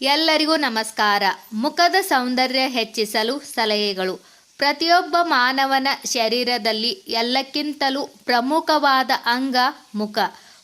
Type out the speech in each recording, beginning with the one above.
ಎಲ್ಲರಿಗೂ ನಮಸ್ಕಾರ. ಮುಖದ ಸೌಂದರ್ಯ ಹೆಚ್ಚಿಸಲು ಸಲಹೆಗಳು. ಪ್ರತಿಯೊಬ್ಬ ಮಾನವನ ಶರೀರದಲ್ಲಿ ಎಲ್ಲಕ್ಕಿಂತಲೂ ಪ್ರಮುಖವಾದ ಅಂಗ ಮುಖ.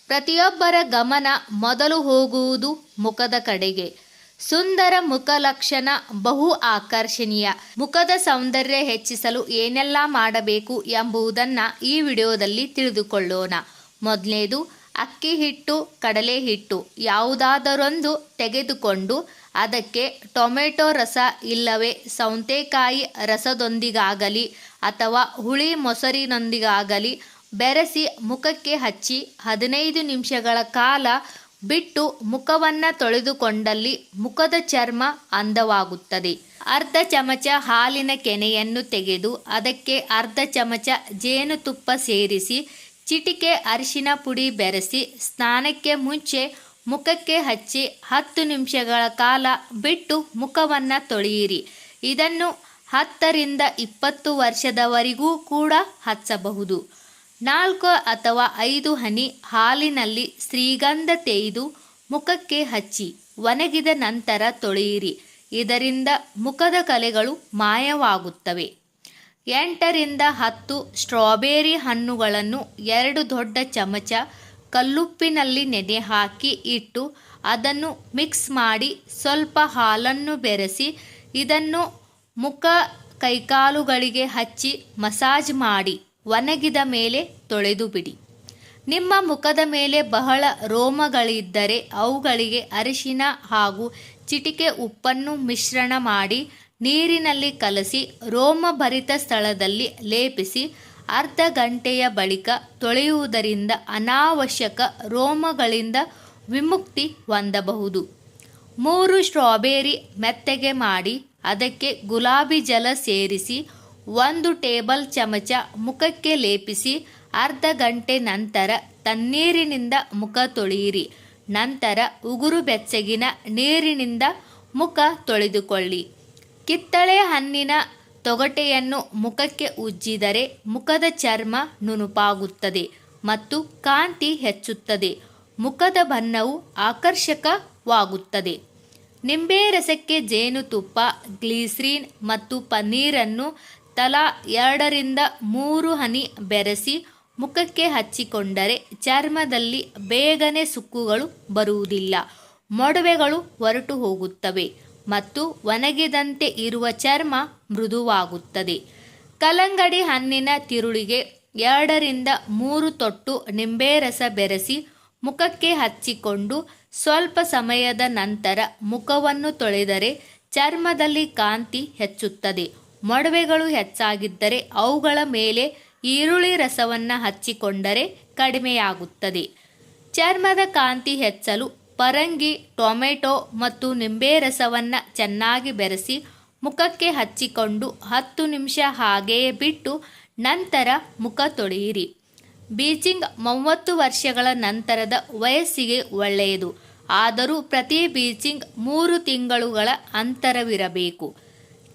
ಪ್ರತಿಯೊಬ್ಬರ ಗಮನ ಮೊದಲು ಹೋಗುವುದು ಮುಖದ ಕಡೆಗೆ. ಸುಂದರ ಮುಖ ಲಕ್ಷಣ ಬಹು ಆಕರ್ಷಣೀಯ. ಮುಖದ ಸೌಂದರ್ಯ ಹೆಚ್ಚಿಸಲು ಏನೆಲ್ಲ ಮಾಡಬೇಕು ಎಂಬುದನ್ನು ಈ ವಿಡಿಯೋದಲ್ಲಿ ತಿಳಿದುಕೊಳ್ಳೋಣ. ಮೊದಲನೇದು ಅಕ್ಕಿ ಹಿಟ್ಟು, ಕಡಲೆ ಹಿಟ್ಟು ಯಾವುದಾದರೊಂದು ತೆಗೆದುಕೊಂಡು ಅದಕ್ಕೆ ಟೊಮೆಟೊ ರಸ ಇಲ್ಲವೇ ಸೌತೆಕಾಯಿ ರಸದೊಂದಿಗಾಗಲಿ ಅಥವಾ ಹುಳಿ ಮೊಸರಿನೊಂದಿಗಾಗಲಿ ಬೆರೆಸಿ ಮುಖಕ್ಕೆ ಹಚ್ಚಿ ಹದಿನೈದು ನಿಮಿಷಗಳ ಕಾಲ ಬಿಟ್ಟು ಮುಖವನ್ನು ತೊಳೆದುಕೊಂಡಲ್ಲಿ ಮುಖದ ಚರ್ಮ ಅಂದವಾಗುತ್ತದೆ. ಅರ್ಧ ಚಮಚ ಹಾಲಿನ ಕೆನೆಯನ್ನು ತೆಗೆದು ಅದಕ್ಕೆ ಅರ್ಧ ಚಮಚ ಜೇನುತುಪ್ಪ ಸೇರಿಸಿ ಚಿಟಿಕೆ ಅರಿಶಿನ ಪುಡಿ ಬೆರೆಸಿ ಸ್ನಾನಕ್ಕೆ ಮುಂಚೆ ಮುಖಕ್ಕೆ ಹಚ್ಚಿ ಹತ್ತು ನಿಮಿಷಗಳ ಕಾಲ ಬಿಟ್ಟು ಮುಖವನ್ನು ತೊಳೆಯಿರಿ. ಇದನ್ನು ಹತ್ತರಿಂದ ಇಪ್ಪತ್ತು ವರ್ಷದವರೆಗೂ ಕೂಡ ಹಚ್ಚಬಹುದು. ನಾಲ್ಕು ಅಥವಾ ಐದು ಹನಿ ಹಾಲಿನಲ್ಲಿ ಶ್ರೀಗಂಧ ತೇಯ್ದು ಮುಖಕ್ಕೆ ಹಚ್ಚಿ ಒಣಗಿದ ನಂತರ ತೊಳೆಯಿರಿ. ಇದರಿಂದ ಮುಖದ ಕಲೆಗಳು ಮಾಯವಾಗುತ್ತವೆ. ಎಂಟರಿಂದ ಹತ್ತು ಸ್ಟ್ರಾಬೆರಿ ಹಣ್ಣುಗಳನ್ನು ಎರಡು ದೊಡ್ಡ ಚಮಚ ಕಲ್ಲುಪ್ಪಿನಲ್ಲಿ ನೆನೆ ಹಾಕಿ ಇಟ್ಟು ಅದನ್ನು ಮಿಕ್ಸ್ ಮಾಡಿ ಸ್ವಲ್ಪ ಹಾಲನ್ನು ಬೆರೆಸಿ ಇದನ್ನು ಮುಖ ಕೈಕಾಲುಗಳಿಗೆ ಹಚ್ಚಿ ಮಸಾಜ್ ಮಾಡಿ ಒಣಗಿದ ಮೇಲೆ ತೊಳೆದು ಬಿಡಿ. ನಿಮ್ಮ ಮುಖದ ಮೇಲೆ ಬಹಳ ರೋಮಗಳಿದ್ದರೆ ಅವುಗಳಿಗೆ ಅರಿಶಿನ ಹಾಗೂ ಚಿಟಿಕೆ ಉಪ್ಪನ್ನು ಮಿಶ್ರಣ ಮಾಡಿ ನೀರಿನಲ್ಲಿ ಕಲಸಿ ರೋಮಭರಿತ ಸ್ಥಳದಲ್ಲಿ ಲೇಪಿಸಿ ಅರ್ಧ ಗಂಟೆಯ ಬಳಿಕ ತೊಳೆಯುವುದರಿಂದ ಅನಾವಶ್ಯಕ ರೋಮಗಳಿಂದ ವಿಮುಕ್ತಿ ಹೊಂದಬಹುದು. ಮೂರು ಸ್ಟ್ರಾಬೆರಿ ಮೆತ್ತಗೆ ಮಾಡಿ ಅದಕ್ಕೆ ಗುಲಾಬಿ ಜಲ ಸೇರಿಸಿ ಒಂದು ಟೇಬಲ್ ಚಮಚ ಮುಖಕ್ಕೆ ಲೇಪಿಸಿ ಅರ್ಧ ಗಂಟೆ ನಂತರ ತಣ್ಣೀರಿನಿಂದ ಮುಖ ತೊಳೆಯಿರಿ. ನಂತರ ಉಗುರು ಬೆಚ್ಚಗಿನ ನೀರಿನಿಂದ ಮುಖ ತೊಳೆದುಕೊಳ್ಳಿ. ಕಿತ್ತಳೆ ಹಣ್ಣಿನ ತೊಗಟೆಯನ್ನು ಮುಖಕ್ಕೆ ಉಜ್ಜಿದರೆ ಮುಖದ ಚರ್ಮ ನುಣುಪಾಗುತ್ತದೆ ಮತ್ತು ಕಾಂತಿ ಹೆಚ್ಚುತ್ತದೆ. ಮುಖದ ಬಣ್ಣವು ಆಕರ್ಷಕವಾಗುತ್ತದೆ. ನಿಂಬೆ ರಸಕ್ಕೆ ಜೇನುತುಪ್ಪ, ಗ್ಲೀಸ್ರಿನ್ ಮತ್ತು ಪನ್ನೀರನ್ನು ತಲಾ ಎರಡರಿಂದ ಮೂರು ಹನಿ ಬೆರೆಸಿ ಮುಖಕ್ಕೆ ಹಚ್ಚಿಕೊಂಡರೆ ಚರ್ಮದಲ್ಲಿ ಬೇಗನೆ ಸುಕ್ಕುಗಳು ಬರುವುದಿಲ್ಲ. ಮೊಡವೆಗಳು ಹೊರಟು ಹೋಗುತ್ತವೆ ಮತ್ತು ಒಣಗಿದಂತೆ ಇರುವ ಚರ್ಮ ಮೃದುವಾಗುತ್ತದೆ. ಕಲಂಗಡಿ ಹಣ್ಣಿನ ತಿರುಳಿಗೆ ಎರಡರಿಂದ ಮೂರು ತೊಟ್ಟು ನಿಂಬೆ ರಸ ಬೆರೆಸಿ ಮುಖಕ್ಕೆ ಹಚ್ಚಿಕೊಂಡು ಸ್ವಲ್ಪ ಸಮಯದ ನಂತರ ಮುಖವನ್ನು ತೊಳೆದರೆ ಚರ್ಮದಲ್ಲಿ ಕಾಂತಿ ಹೆಚ್ಚುತ್ತದೆ. ಮೊಡವೆಗಳು ಹೆಚ್ಚಾಗಿದ್ದರೆ ಅವುಗಳ ಮೇಲೆ ಈರುಳ್ಳಿ ರಸವನ್ನು ಹಚ್ಚಿಕೊಂಡರೆ ಕಡಿಮೆಯಾಗುತ್ತದೆ. ಚರ್ಮದ ಕಾಂತಿ ಹೆಚ್ಚಲು ಪರಂಗಿ, ಟೊಮೆಟೊ ಮತ್ತು ನಿಂಬೆ ರಸವನ್ನು ಚೆನ್ನಾಗಿ ಬೆರೆಸಿ ಮುಖಕ್ಕೆ ಹಚ್ಚಿಕೊಂಡು ಹತ್ತು ನಿಮಿಷ ಹಾಗೆಯೇ ಬಿಟ್ಟು ನಂತರ ಮುಖ ತೊಳೆಯಿರಿ. ಬೀಚಿಂಗ್ ಮೂವತ್ತು ವರ್ಷಗಳ ನಂತರದ ವಯಸ್ಸಿಗೆ ಒಳ್ಳೆಯದು. ಆದರೂ ಪ್ರತಿ ಬೀಚಿಂಗ್ ಮೂರು ತಿಂಗಳುಗಳ ಅಂತರವಿರಬೇಕು.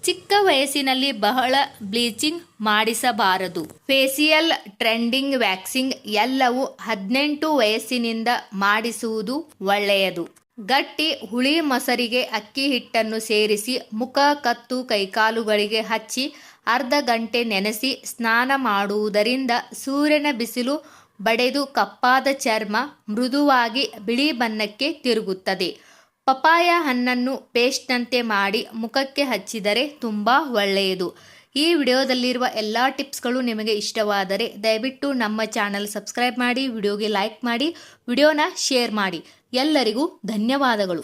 ಚಿಕ್ಕ ವಯಸ್ಸಿನಲ್ಲಿ ಬಹಳ ಬ್ಲೀಚಿಂಗ್ ಮಾಡಿಸಬಾರದು. ಫೇಸಿಯಲ್ ಟ್ರೆಂಡಿಂಗ್ ವ್ಯಾಕ್ಸಿಂಗ್ ಎಲ್ಲವೂ ಹದಿನೆಂಟು ವಯಸ್ಸಿನಿಂದ ಮಾಡಿಸುವುದು ಒಳ್ಳೆಯದು. ಗಟ್ಟಿ ಹುಳಿ ಮೊಸರಿಗೆ ಅಕ್ಕಿ ಹಿಟ್ಟನ್ನು ಸೇರಿಸಿ ಮುಖ, ಕತ್ತು, ಕೈಕಾಲುಗಳಿಗೆ ಹಚ್ಚಿ ಅರ್ಧ ಗಂಟೆ ನೆನೆಸಿ ಸ್ನಾನ ಮಾಡುವುದರಿಂದ ಸೂರ್ಯನ ಬಿಸಿಲು ಬಡೆದು ಕಪ್ಪಾದ ಚರ್ಮ ಮೃದುವಾಗಿ ಬಿಳಿ ಬಣ್ಣಕ್ಕೆ ತಿರುಗುತ್ತದೆ. ಪಪಾಯ ಹಣ್ಣನ್ನು ಪೇಸ್ಟ್ನಂತೆ ಮಾಡಿ ಮುಖಕ್ಕೆ ಹಚ್ಚಿದರೆ ತುಂಬ ಒಳ್ಳೆಯದು. ಈ ವಿಡಿಯೋದಲ್ಲಿರುವ ಎಲ್ಲ ಟಿಪ್ಸ್ಗಳು ನಿಮಗೆ ಇಷ್ಟವಾದರೆ ದಯವಿಟ್ಟು ನಮ್ಮ ಚಾನಲ್ ಸಬ್ಸ್ಕ್ರೈಬ್ ಮಾಡಿ, ವಿಡಿಯೋಗೆ ಲೈಕ್ ಮಾಡಿ, ವಿಡಿಯೋನ ಶೇರ್ ಮಾಡಿ. ಎಲ್ಲರಿಗೂ ಧನ್ಯವಾದಗಳು.